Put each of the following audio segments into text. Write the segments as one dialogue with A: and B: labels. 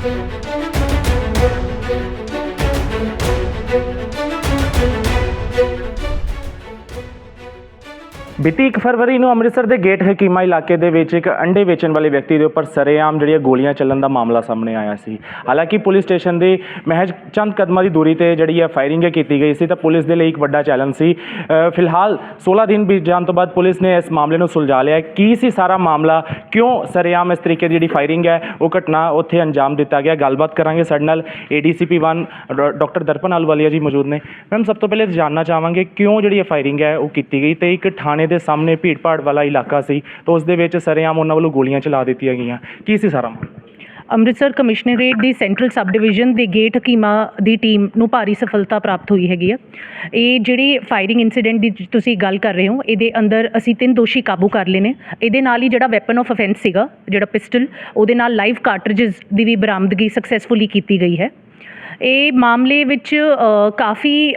A: thank you ਬੀਤੀ 1 ਫਰਵਰੀ ਨੂੰ ਅੰਮ੍ਰਿਤਸਰ ਦੇ ਗੇਟ ਹਕੀਮਾ ਇਲਾਕੇ ਦੇ ਵਿੱਚ ਇੱਕ ਅੰਡੇ ਵੇਚਣ ਵਾਲੇ ਵਿਅਕਤੀ ਦੇ ਉੱਪਰ ਸਰੇਆਮ ਜਿਹੜੀਆਂ ਗੋਲੀਆਂ ਚੱਲਣ ਦਾ ਮਾਮਲਾ ਸਾਹਮਣੇ ਆਇਆ ਸੀ। ਹਾਲਾਂਕਿ ਪੁਲਿਸ ਸਟੇਸ਼ਨ ਦੇ ਮਹਿਜ ਚੰਦ ਕਦਮਾਂ ਦੀ ਦੂਰੀ ਤੇ ਜਿਹੜੀ ਹੈ ਫਾਇਰਿੰਗ ਕੀਤੀ ਗਈ ਸੀ ਤਾਂ ਪੁਲਿਸ ਦੇ ਲਈ ਇੱਕ ਵੱਡਾ ਚੈਲੰਜ ਸੀ। ਫਿਲਹਾਲ 16 ਦਿਨ ਬੀਤ ਜਾਣ ਤੋਂ ਬਾਅਦ ਪੁਲਿਸ ਨੇ ਇਸ ਮਾਮਲੇ ਨੂੰ ਸੁਲਝਾ ਲਿਆ। ਕੀ ਸੀ ਸਾਰਾ ਮਾਮਲਾ? ਕਿਉਂ ਸਰੇਆਮ ਇਸ ਤਰੀਕੇ ਦੀ ਜਿਹੜੀ ਫਾਇਰਿੰਗ ਹੈ, ਉਹ ਘਟਨਾ ਉੱਥੇ ਅੰਜਾਮ ਦਿੱਤਾ ਗਿਆ? ਗੱਲਬਾਤ ਕਰਾਂਗੇ ਸਾਡੇ ਨਾਲ ਏਡੀਸੀਪੀ 1 ਡਾਕਟਰ ਦਰਪਨ ਅਲਵਾਲੀਆ ਜੀ ਮੌਜੂਦ ਨੇ। ਮੈਮ, ਸਭ ਤੋਂ ਪਹਿਲੇ ਜਾਣਨਾ ਚਾਹਾਂਗੇ ਕਿਉਂ ਜਿਹੜੀ ਇਹ ਫਾਇਰਿੰਗ ਹੈ, ਉਹ ਕੀਤੀ ਗਈ ਤੇ ਇੱਕ ਥਾਣੇ ਦੇ ਸਾਹਮਣੇ ਭੀੜ-ਭਾੜ ਵਾਲਾ ਇਲਾਕਾ ਸੀ ਤਾਂ ਉਸ ਦੇ ਵਿੱਚ ਸਰੇਆਮ ਉਹਨਾਂ ਵੱਲੋਂ ਗੋਲੀਆਂ ਚਲਾ ਦਿੱਤੀਆਂ ਗਈਆਂ। ਕੀ ਸੀ ਸਾਰਾ ਮਾਮਲਾ?
B: ਅੰਮ੍ਰਿਤਸਰ ਕਮਿਸ਼ਨਰੇਟ ਦੀ ਸੈਂਟਰਲ ਸਬ ਡਿਵੀਜ਼ਨ ਦੇ ਗੇਟ ਹਕੀਮਾ ਦੀ ਟੀਮ ਨੂੰ ਭਾਰੀ ਸਫਲਤਾ ਪ੍ਰਾਪਤ ਹੋਈ ਹੈਗੀ ਆ। ਇਹ ਜਿਹੜੀ ਫਾਇਰਿੰਗ ਇਨਸੀਡੈਂਟ ਦੀ ਤੁਸੀਂ ਗੱਲ ਕਰ ਰਹੇ ਹੋ, ਇਹਦੇ ਅੰਦਰ ਅਸੀਂ ਤਿੰਨ ਦੋਸ਼ੀ ਕਾਬੂ ਕਰ ਲਏ ਨੇ। ਇਹਦੇ ਨਾਲ ਹੀ ਜਿਹੜਾ ਵੈਪਨ ਆਫ ਅਫੈਂਸ ਸੀਗਾ, ਜਿਹੜਾ ਪਿਸਟਲ ਉਹਦੇ ਨਾਲ ਲਾਈਵ ਕਾਰਟ੍ਰਿਜਸ ਦੀ ਵੀ ਬਰਾਮਦਗੀ ਸਕਸੈਸਫੁਲੀ ਕੀਤੀ ਗਈ ਹੈ। ਇਹ ਮਾਮਲੇ ਵਿੱਚ ਕਾਫੀ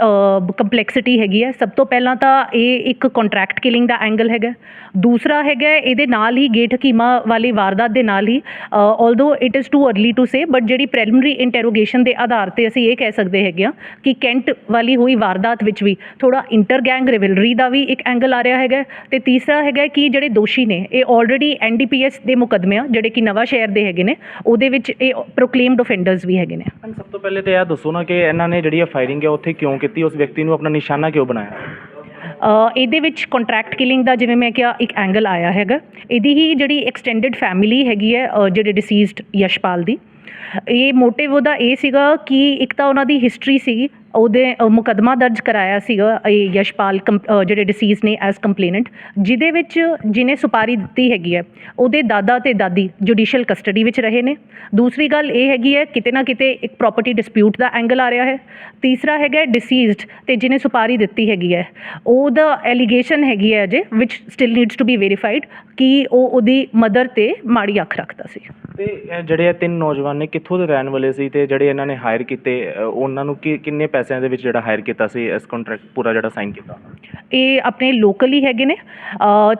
B: ਕੰਪਲੈਕਸਿਟੀ ਹੈਗੀ ਹੈ। ਸਭ ਤੋਂ ਪਹਿਲਾਂ ਤਾਂ ਇਹ ਇੱਕ ਕੰਟਰੈਕਟ ਕਿਲਿੰਗ ਦਾ ਐਂਗਲ ਹੈਗਾ। ਦੂਸਰਾ ਹੈਗਾ, ਇਹਦੇ ਨਾਲ ਹੀ ਗੇਟ ਹਕੀਮਾ ਵਾਲੀ ਵਾਰਦਾਤ ਦੇ ਨਾਲ ਹੀ although it is too early to say but ਜਿਹੜੀ ਪ੍ਰੀਲਿਮਿਨਰੀ ਇੰਟਰੋਗੇਸ਼ਨ ਦੇ ਆਧਾਰ ਤੇ ਅਸੀਂ ਇਹ ਕਹਿ ਸਕਦੇ ਹੈਗੇ ਆ ਕਿ ਕੈਂਟ ਵਾਲੀ ਹੋਈ ਵਾਰਦਾਤ ਵਿੱਚ ਵੀ ਥੋੜਾ ਇੰਟਰ ਗੈਂਗ ਰਿਵਲਰੀ ਦਾ ਵੀ ਇੱਕ ਐਂਗਲ ਆ ਰਿਹਾ ਹੈਗਾ। ਤੇ ਤੀਸਰਾ ਹੈਗਾ ਕਿ ਜਿਹੜੇ ਦੋਸ਼ੀ ਨੇ, ਇਹ ਆਲਰੇਡੀ ਐਨਡੀਪੀਐਸ ਦੇ ਮੁਕੱਦਮੇ ਆ, ਜਿਹੜੇ ਕਿ ਨਵਾਂ ਸ਼ਹਿਰ ਦੇ ਹੈਗੇ ਨੇ, ਉਹਦੇ ਵਿੱਚ ਇਹ ਪ੍ਰੋਕਲੇਮਡ ਆਫੈਂਡਰਸ ਵੀ ਹੈਗੇ ਨੇ।
A: ਸਭ ਤੋਂ ਪਹਿਲੇ ਤੇ ਇਹ ਦੱਸੋ ਨਾ ਕਿ ਇਹਨਾਂ ਨੇ ਜਿਹੜੀ ਫਾਇਰਿੰਗ ਹੈ ਉੱਥੇ ਕਿਉਂ ਕੀਤੀ? ਉਸ ਵਿਅਕਤੀ ਨੂੰ ਆਪਣਾ ਨਿਸ਼ਾਨਾ ਕਿਉਂ ਬਣਾਇਆ?
B: ਅ, ਇਹਦੇ ਵਿੱਚ ਕੰਟਰੈਕਟ ਕਿਲਿੰਗ ਦਾ ਜਿਵੇਂ ਮੈਂ ਕਿਹਾ ਇੱਕ ਐਂਗਲ ਆਇਆ ਹੈਗਾ। ਇਹਦੀ ਹੀ ਜਿਹੜੀ ਐਕਸਟੈਂਡਡ ਫੈਮਿਲੀ ਹੈਗੀ ਹੈ ਅ, ਜਿਹੜੇ ਡਿਸੀਜ਼ਡ ਯਸ਼ਪਾਲ ਦੀ। ਇਹ ਮੋਟਿਵ ਉਹਦਾ ਇਹ ਸੀਗਾ ਕਿ ਇੱਕ ਤਾਂ ਉਹਨਾਂ ਦੀ ਹਿਸਟਰੀ ਸੀਗੀ ਉਹਦੇ ਮੁਕੱਦਮਾ ਦਰਜ ਕਰਾਇਆ ਸੀਗਾ, ਇਹ ਯਸ਼ਪਾਲ ਕੰਪ- ਜਿਹੜੇ ਡਿਸੀਜ਼ ਨੇ ਐਸ ਕੰਪਲੇਨੈਂਟ ਜਿਹਦੇ ਵਿੱਚ ਜਿਹਨੇ ਸੁਪਾਰੀ ਦਿੱਤੀ ਹੈਗੀ ਹੈ, ਉਹਦੇ ਦਾਦਾ ਤੇ ਦਾਦੀ ਜੁਡੀਸ਼ੀਅਲ ਕਸਟਡੀ ਵਿੱਚ ਰਹੇ ਨੇ। ਦੂਸਰੀ ਗੱਲ ਇਹ ਹੈਗੀ ਹੈ, ਕਿਤੇ ਨਾ ਕਿਤੇ ਇੱਕ ਪ੍ਰਾਪਰਟੀ ਡਿਸਪਿਊਟ ਦਾ ਐਂਗਲ ਆ ਰਿਹਾ ਹੈ। ਤੀਸਰਾ ਹੈਗਾ ਡਿਸੀਜ਼ਡ ਤੇ ਜਿਹਨੇ ਸੁਪਾਰੀ ਦਿੱਤੀ ਹੈਗੀ ਹੈ, ਉਹਦਾ ਐਲੀਗੇਸ਼ਨ ਹੈਗੀ ਹੈ ਅਜੇ ਵਿਚ still needs to be verified ਕਿ ਉਹ ਉਹਦੀ ਮਦਰ ਤੇ ਮਾੜੀ ਅੱਖ ਰੱਖਦਾ ਸੀ।
A: ਤੇ ਜਿਹੜੇ ਇਹ ਤਿੰਨ ਨੌਜਵਾਨ ਨੇ, ਕਿੱਥੋਂ ਦੇ ਰਹਿਣ ਵਾਲੇ ਸੀ ਤੇ ਜਿਹੜੇ ਇਹਨਾਂ ਨੇ ਹਾਇਰ ਕੀਤੇ ਉਹਨਾਂ ਨੂੰ ਕਿ, ਕਿੰਨੇ ਪੈਸਿਆਂ ਦੇ ਵਿੱਚ ਜਿਹੜਾ ਹਾਇਰ ਕੀਤਾ ਸੀ ਇਸ ਕੰਟਰੈਕਟ ਪੂਰਾ ਜਿਹੜਾ ਸਾਈਨ ਕੀਤਾ
B: ਇਹ ਆਪਣੇ ਲੋਕਲ ਹੀ ਹੈਗੇ ਨੇ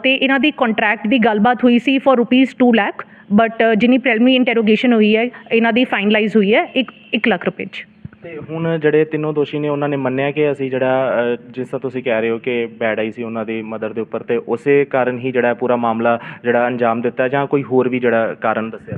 B: ਤੇ ਇਹਨਾਂ ਦੀ ਕੰਟਰੈਕਟ ਦੀ ਗੱਲਬਾਤ ਹੋਈ ਸੀ ਫॉर ਰੁਪੀਸ 2 ਲੱਖ ਬਟ ਜਿਨੀ ਪ੍ਰੀਲਿਮਿਨਰੀ ਇੰਟਰੋਗੇਸ਼ਨ ਹੋਈ ਹੈ ਇਹਨਾਂ ਦੀ ਫਾਈਨਲਾਈਜ਼ ਹੋਈ ਹੈ 1 1 ਲੱਖ ਰੁਪਏ 'ਚ।
A: ਤੇ ਹੁਣ ਜਿਹੜੇ ਤਿੰਨੋਂ ਦੋਸ਼ੀ ਨੇ ਉਹਨਾਂ ਨੇ ਮੰਨਿਆ ਕਿ ਅਸੀਂ ਜਿਹੜਾ ਜਿਸ ਤਰ੍ਹਾਂ ਤੁਸੀਂ ਕਹਿ ਰਹੇ ਹੋ ਕਿ ਬੈਡ ਆਈ ਸੀ ਉਹਨਾਂ ਦੀ ਮਦਰ ਦੇ ਉੱਪਰ ਤੇ ਉਸੇ ਕਾਰਨ ਹੀ ਜਿਹੜਾ ਪੂਰਾ ਮਾਮਲਾ ਜਿਹੜਾ ਅੰਜਾਮ ਦਿੱਤਾ ਜਾਂ ਕੋਈ ਹੋਰ ਵੀ ਜਿਹੜਾ ਕਾਰਨ ਦੱਸਿਆ?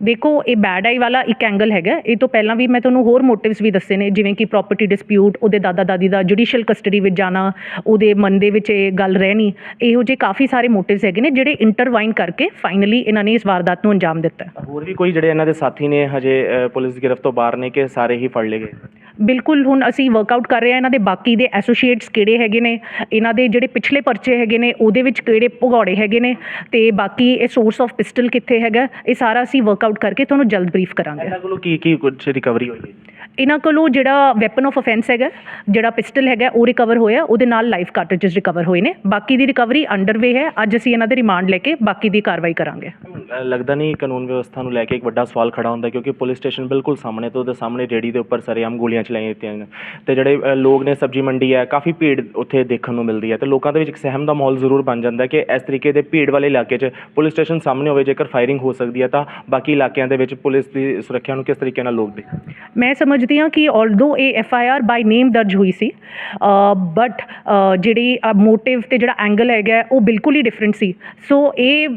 B: ਦੇਖੋ, ਇਹ ਬੈਡ ਆਈ ਵਾਲਾ ਇੱਕ ਐਂਗਲ ਹੈਗਾ। ਇਹ ਤੋਂ ਪਹਿਲਾਂ ਵੀ ਮੈਂ ਤੁਹਾਨੂੰ ਹੋਰ ਮੋਟਿਵਸ ਵੀ ਦੱਸੇ ਨੇ, ਜਿਵੇਂ ਕਿ ਪ੍ਰਾਪਰਟੀ ਡਿਸਪਿਊਟ ਉਹਦੇ ਦਾਦਾ ਦਾਦੀ ਦਾ ਜੁਡੀਸ਼ੀਅਲ ਕਸਟਡੀ ਵਿੱਚ ਜਾਣਾ, ਉਹਦੇ ਮਨ ਦੇ ਵਿੱਚ ਇਹ ਗੱਲ ਰਹਿਣੀ, ਇਹੋ ਜਿਹੇ ਕਾਫੀ ਸਾਰੇ ਮੋਟਿਵਸ ਹੈਗੇ ਨੇ ਜਿਹੜੇ ਇੰਟਰਵਾਈਨ ਕਰਕੇ ਫਾਈਨਲੀ ਇਹਨਾਂ ਨੇ ਇਸ ਵਾਰਦਾਤ ਨੂੰ ਅੰਜਾਮ ਦਿੱਤਾ।
A: ਹੋਰ ਵੀ ਕੋਈ ਜਿਹੜੇ ਇਹਨਾਂ ਦੇ ਸਾਥੀ ਨੇ ਹਜੇ ਪੁਲਿਸ ਦੀ ਗ੍ਰਿਫਤ ਤੋਂ ਬਾਹਰ ਨੇ ਕਿ ਸਾਰੇ ਹੀ ਫੜ ਲਏ ਗਏ?
B: ਬਿਲਕੁਲ ਹੁਣ ਅਸੀਂ ਵਰਕਆਊਟ ਕਰ ਰਹੇ ਹਾਂ। ਇਹਨਾਂ ਦੇ ਬਾਕੀ ਦੇ ਐਸੋਸੀਏਟਸ ਕਿਹੜੇ ਹੈਗੇ ਨੇ? ਇਹਨਾਂ ਦੇ ਜਿਹੜੇ ਪਿਛਲੇ ਪਰਚੇ ਹੈਗੇ ਨੇ, ਉਹਦੇ ਵਿੱਚ ਕਿਹੜੇ ਭਗੌੜੇ ਹੈਗੇ ਨੇ? ਤੇ ਬਾਕੀ ਇਹ ਸੋਰਸ ਆਫ ਪਿਸਟਲ ਕਿੱਥੇ ਹੈਗਾ? ਇਹ ਸਾਰਾ ਅਸੀਂ ਵਰਕਆਊਟ ਕਰਕੇ ਤੁਹਾਨੂੰ ਜਲਦ ਬਰੀਫ ਕਰਾਂਗੇ।
A: ਇਹਨਾਂ ਕੋਲੋਂ ਕੀ ਕੀ ਕੁਝ ਰਿਕਵਰੀ ਹੋਈ ਹੈ
B: ਇਹਨਾਂ ਕੋਲੋਂ ਜਿਹੜਾ ਵੈਪਨ ਆਫ ਅਫੈਂਸ ਹੈਗਾ ਜਿਹੜਾ ਪਿਸਟਲ ਹੈਗਾ ਉਹ ਰਿਕਵਰ ਹੋਇਆ ਉਹਦੇ ਨਾਲ ਲਾਈਫ ਕਾਰਟ੍ਰਿਜਸ ਰਿਕਵਰ ਹੋਏ ਨੇ। ਬਾਕੀ ਦੀ ਰਿਕਵਰੀ ਅੰਡਰਵੇ ਹੈ। ਅੱਜ ਅਸੀਂ ਇਹਨਾਂ ਦੇ ਰਿਮਾਂਡ ਲੈ ਕੇ ਬਾਕੀ ਦੀ ਕਾਰਵਾਈ ਕਰਾਂਗੇ।
A: ਲੱਗਦਾ ਨਹੀਂ ਕਾਨੂੰਨ ਵਿਵਸਥਾ ਨੂੰ ਲੈ ਕੇ ਇੱਕ ਵੱਡਾ ਸਵਾਲ ਖੜਾ ਹੁੰਦਾ ਕਿਉਂਕਿ ਪੁਲਿਸ ਸਟੇਸ਼ਨ ਬਿਲਕੁਲ ਸਾਹਮਣੇ ਤੋਂ ਉਹਦੇ ਸਾਹਮਣੇ ਰੇੜੀ ਦੇ ਉੱਪਰ ਸਰੇਆਮ ਗੋਲੀਆਂ ਚਲਾਈਆਂ ਦਿੱਤੀਆਂ ਨੇ। ਤੇ ਜਿਹੜੇ ਲੋਕ ਨੇ ਸਬਜ਼ੀ ਮੰਡੀ ਹੈ ਕਾਫੀ ਭੀੜ ਉੱਥੇ ਦੇਖਣ ਨੂੰ ਮਿਲਦੀ ਹੈ। ਤੇ ਲੋਕਾਂ ਦੇ ਵਿੱਚ ਇੱਕ ਸਹਿਮ ਦਾ ਮਾਹੌਲ ਜ਼ਰੂਰ ਬਣ ਜਾਂਦਾ ਕਿ ਇਸ ਤਰੀਕੇ ਦੇ ਭੀੜ ਵਾਲੇ ਇਲਾਕੇ 'ਚ ਪੁਲਿਸ ਸਟੇਸ਼ਨ ਸਾਹਮਣੇ ਹੋਵੇ ਜੇਕਰ ਫਾਇਰਿੰਗ ਹੋ ਸਕਦੀ ਹੈ ਤਾਂ ਬਾਕੀ ਇਲਾਕਿਆਂ ਦੇ ਵਿੱਚ ਪੁਲਿਸ ਦੀ ਸੁਰੱਖਿਆ ਨੂੰ ਕਿਸ ਤਰੀਕੇ ਨਾਲ ਲੋਕ ਦੇਖਣ
B: ਮੈਂ ਸਮਝਦੀ ਹਾਂ ਕਿ ਆਲਦੋ ਇਹ F I R by name ਦਰਜ ਹੋਈ ਸੀ ਬਟ ਜਿਹੜੀ ਮੋਟਿਵ ਅਤੇ ਜਿਹੜਾ ਐਂਗਲ ਹੈਗਾ ਉਹ ਬਿਲਕੁਲ ਹੀ ਡਿਫਰੈਂਟ ਸੀ। ਸੋ ਇਹ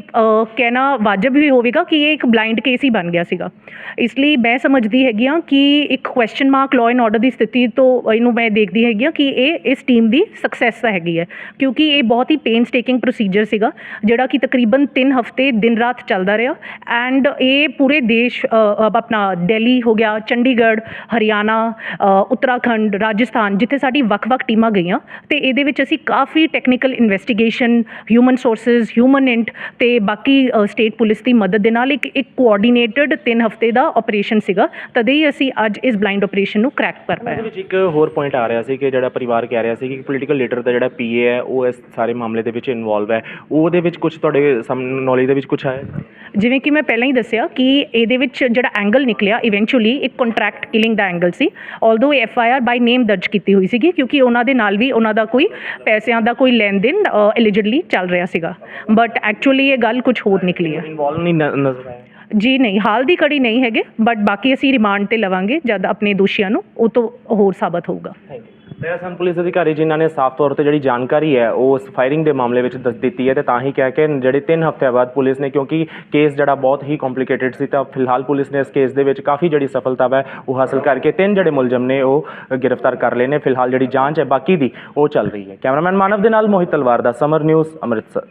B: ਕਹਿਣਾ ਵਾਜਬ ਵੀ ਹੋਵੇਗਾ ਕਿ ਇਹ ਇੱਕ ਬਲਾਈਂਡ ਕੇਸ ਹੀ ਬਣ ਗਿਆ ਸੀਗਾ। ਇਸ ਲਈ ਮੈਂ ਸਮਝਦੀ ਹੈਗੀ ਹਾਂ ਕਿ ਇੱਕ question mark law and order ਦੀ ਸਥਿਤੀ ਤੋਂ ਇਹਨੂੰ ਮੈਂ ਦੇਖਦੀ ਹੈਗੀ ਹਾਂ ਕਿ ਇਹ ਇਸ ਟੀਮ ਦੀ ਸਕਸੈਸ ਹੈਗੀ ਹੈ, ਕਿਉਂਕਿ ਇਹ ਬਹੁਤ ਹੀ ਪੇਨ ਸਟੇਕਿੰਗ ਪ੍ਰੋਸੀਜਰ ਸੀਗਾ, ਜਿਹੜਾ ਕਿ ਤਕਰੀਬਨ 3 ਹਫ਼ਤੇ ਦਿਨ ਰਾਤ ਚੱਲਦਾ ਰਿਹਾ। ਐਂਡ ਇਹ ਪੂਰੇ ਦੇਸ਼ ਆਪਣਾ ਦਿੱਲੀ ਹੋ ਗਿਆ, ਚੰਡੀਗੜ੍ਹ ਹਰਿਆਣਾ ਉੱਤਰਾਖੰਡ ਰਾਜਸਥਾਨ ਜਿੱਥੇ ਸਾਡੀ ਵੱਖ-ਵੱਖ ਟੀਮਾਂ ਗਈਆਂ ਤੇ ਇਹਦੇ ਵਿੱਚ ਅਸੀਂ ਕਾਫੀ technical investigation human sources humint ਤੇ ਬਾਕੀ ਸਟੇਟ ਪੁਲਿਸ ਦੀ ਮਦਦ ਦੇ ਨਾਲ ਇੱਕ ਇੱਕ ਕੋਆਰਡੀਨੇਟਡ 3 ਹਫ਼ਤੇ ਦਾ ਆਪਰੇਸ਼ਨ ਸੀਗਾ ਤਦੇ ਹੀ ਅਸੀਂ ਅੱਜ ਇਸ ਬਲਾਈਂਡ ਆਪਰੇਸ਼ਨ ਨੂੰ ਕ੍ਰੈਕ ਕਰ ਪਾਏ।
A: ਇਹਦੇ ਵਿੱਚ ਇੱਕ ਹੋਰ ਪੁਆਇੰਟ ਆ ਰਿਹਾ ਸੀ ਕਿ ਜਿਹੜਾ ਪਰਿਵਾਰ ਕਹਿ ਰਿਹਾ ਸੀ ਕਿ ਪੋਲੀਟੀਕਲ ਲੀਡਰ ਦਾ ਜਿਹੜਾ ਪੀਏ ਹੈ ਉਹ ਇਸ ਸਾਰੇ ਮਾਮਲੇ ਦੇ ਵਿੱਚ ਇਨਵੋਲਵ ਹੈ। ਉਹਦੇ ਵਿੱਚ ਕੁਝ ਤੁਹਾਡੇ ਨੌਲੇਜ ਦੇ ਵਿੱਚ ਕੁਝ ਆਇਆ?
B: ਜਿਵੇਂ ਕਿ ਮੈਂ ਪਹਿਲਾਂ ਹੀ ਦੱਸਿਆ ਕਿ ਇਹਦੇ ਵਿੱਚ ਜਿਹੜਾ ਐਂਗਲ ਨਿਕਲਿਆ ਇਵੈਂਚੁਅਲੀ ਇੱਕ ਕੰਟਰੈਕਟ ਕਿਲਿੰਗ ਦਾ angle C although F I R by name ਦਰਜ ਕੀਤੀ ਹੋਈ ਸੀਗੀ ਕਿਉਂਕਿ ਉਹਨਾਂ ਦੇ ਨਾਲ ਵੀ ਉਹਨਾਂ ਦਾ ਕੋਈ ਪੈਸਿਆਂ ਦਾ ਕੋਈ ਲੈਣ ਦੇਣ ਐਲੀਜਿਡਲੀ ਚੱਲ ਰਿਹਾ ਸੀਗਾ। ਬਟ ਐਕਚੁਅਲੀ ਇਹ ਗੱਲ ਕੁਝ ਹੋਰ ਨਿਕਲੀ ਹੈ
A: ਇਨਵੋਲਵ ਨਹੀਂ ਨਜ਼ਰ ਆਇਆ।
B: ਜੀ ਨਹੀਂ ਹਾਲ ਦੀ ਕੜੀ ਨਹੀਂ ਹੈਗੇ ਬਟ ਬਾਕੀ ਅਸੀਂ ਰਿਮਾਂਡ ਤੇ ਲਵਾਂਗੇ ਜਦ ਆਪਣੇ ਦੋਸ਼ੀਆਂ ਨੂੰ ਉਹ ਤੋਂ ਹੋਰ ਸਾਬਤ ਹੋਊਗਾ।
A: ਤੇ ਅਸਾਮ ਪੁਲਿਸ ਅਧਿਕਾਰੀ ਜਿਨ੍ਹਾਂ ਨੇ ਸਾਫ਼ ਤੌਰ ਤੇ ਜਿਹੜੀ ਜਾਣਕਾਰੀ ਹੈ, ਉਹ ਉਸ ਫਾਇਰਿੰਗ ਦੇ ਮਾਮਲੇ ਵਿੱਚ ਦੱਸ ਦਿੱਤੀ ਹੈ ਤੇ ਤਾਂ ਹੀ ਕਹਿ ਕੇ ਜਿਹੜੇ 3 ਹਫ਼ਤਿਆਂ ਬਾਅਦ ਪੁਲਿਸ ਨੇ ਕਿਉਂਕਿ ਕੇਸ ਜਿਹੜਾ ਬਹੁਤ ਹੀ ਕੰਪਲਿਕੇਟਿਡ ਸੀ ਤਾਂ ਫਿਲਹਾਲ ਪੁਲਿਸ ਨੇ ਇਸ ਕੇਸ ਦੇ ਵਿੱਚ ਕਾਫੀ ਜਿਹੜੀ ਸਫਲਤਾ ਹੈ ਉਹ ਹਾਸਲ ਕਰਕੇ ਤਿੰਨ ਜਿਹੜੇ ਮੁਲਜ਼ਮ ਨੇ ਉਹ ਗ੍ਰਿਫਤਾਰ ਕਰ ਲਏ ਨੇ। ਫਿਲਹਾਲ ਜਿਹੜੀ ਜਾਂਚ ਹੈ ਬਾਕੀ ਦੀ ਉਹ ਚੱਲ ਰਹੀ ਹੈ। ਕੈਮਰਾਮੈਨ ਮਾਨਵ ਦੇ ਨਾਲ ਮੋਹਿਤ ਤਲਵਾਰ ਦਾ ਸਮਰ ਨਿਊਜ਼, ਅੰਮ੍ਰਿਤਸਰ।